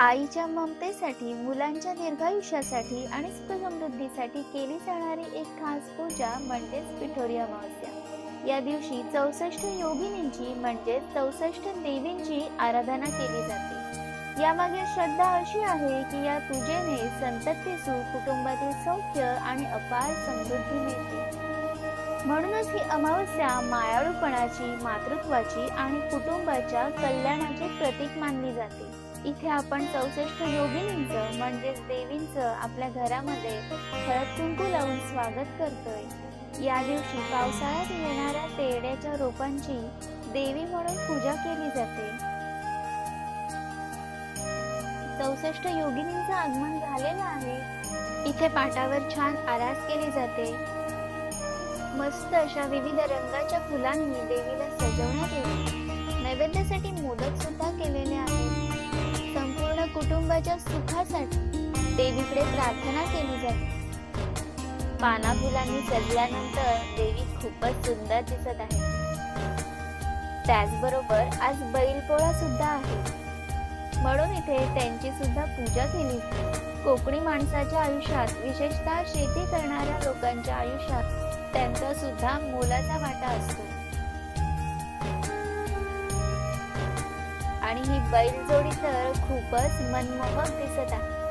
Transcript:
आईच्या ममतेसाठी मुलांच्या दीर्घायुष्यासाठी आणि सुखसमृद्धीसाठी केली जाणारी एक खास पूजा म्हणजेच पिठोरी अमावस्या. या दिवशी चौसष्ट योगिनींची म्हणजेच चौसष्ट देवींची आराधना केली जाते. यामागे श्रद्धा अशी आहे की या पूजेने संतती सुख कुटुंबातील सौख्य आणि अपार समृद्धी मिळते. म्हणूनच ही अमावस्या मायाळूपणाची मातृत्वाची आणि कुटुंबाच्या कल्याणाचे प्रतीक मानली जाते. इथे आपण चौसष्ट योगिनींचं म्हणजेच देवींचं आपल्या घरामध्ये हळद कुंकू लावून स्वागत करतोय. या दिवशी पावसाळ्यात येणाऱ्या तेरड्याच्या रोपांची देवी म्हणून पूजा केली जाते. चौसष्ट योगिनींचं आगमन झालेलं आहे. इथे पाटावर छान आरास केली जाते. मस्त अशा विविध रंगाच्या फुलांनी देवीला सजवण्यात येते. नैवेद्यासाठी मोदक सुद्धा केलेले आहेत. कुटुंबाच्या सुखासाठी देवीकडे प्रार्थना केली जाते. पाना फुलांनी सजल्यानंतर देवी खूपच सुंदर दिसत आहे. त्याचबरोबर आज बैलपोळा सुद्धा आहे. म्हणून इथे त्यांची सुद्धा पूजा केली कोकणी माणसाच्या आयुष्यात विशेषतः शेती करणाऱ्या लोकांच्या आयुष्यात त्यांचा सुद्धा मोलाचा वाटा असतो. आणि ही बैलजोडी तर खूपच मनमोहक दिसत आहे.